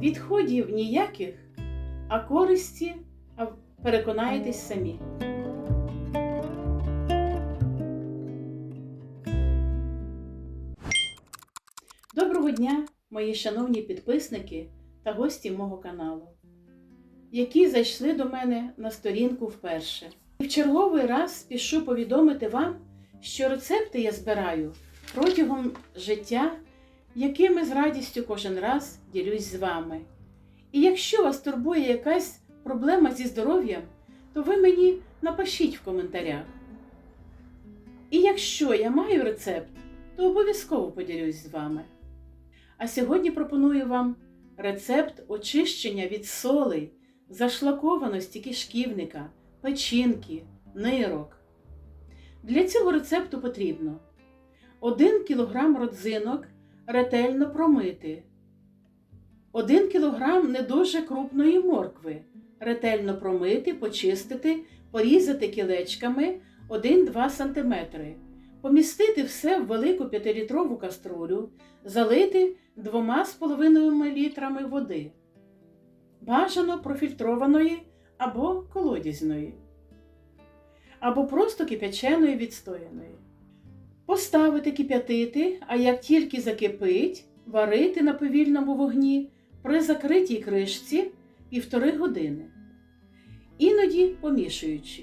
Відходів ніяких, а користі переконаєтесь самі. Доброго дня, мої шановні підписники та гості мого каналу, які зайшли до мене на сторінку вперше. І в черговий раз спішу повідомити вам, що рецепти я збираю протягом життя, якими з радістю кожен раз ділюсь з вами. І якщо вас турбує якась проблема зі здоров'ям, то ви мені напишіть в коментарях. І якщо я маю рецепт, то обов'язково поділюсь з вами. А сьогодні пропоную вам рецепт очищення від солей, зашлакованості кишківника, печінки, нирок. Для цього рецепту потрібно 1 кг родзинок ретельно промити, 1 кг не дуже крупної моркви, ретельно промити, почистити, порізати кілечками 1-2 см, помістити все в велику 5-літрову каструлю, залити 2,5 мл води, бажано профільтрованої або колодязної, або просто кипяченої відстояної. Поставити кип'ятити, а як тільки закипить, варити на повільному вогні при закритій кришці півтори години. Іноді помішуючи.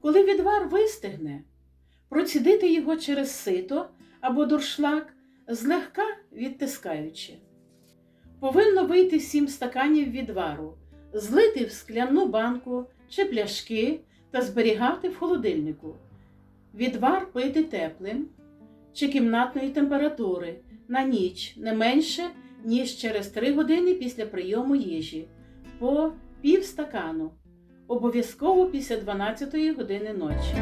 Коли відвар вистигне, процідити його через сито або дуршлаг, злегка відтискаючи. Повинно вийти 7 стаканів відвару, злити в скляну банку чи пляшки та зберігати в холодильнику. Відвар пити теплим чи кімнатної температури на ніч не менше, ніж через 3 години після прийому їжі по пів стакану, обов'язково після 12 години ночі.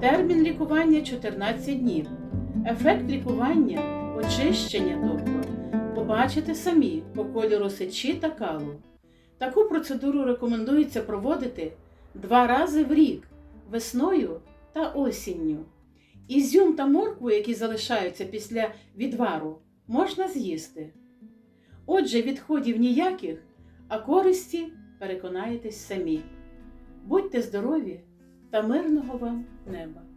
Термін лікування 14 днів. Ефект лікування, очищення, тобто, побачите самі по кольору сечі та калу. Таку процедуру рекомендується проводити два рази в рік весною та осінню. Ізюм та моркву, які залишаються після відвару, можна з'їсти. Отже, відходів ніяких, а користі переконаєтесь самі. Будьте здорові та мирного вам неба!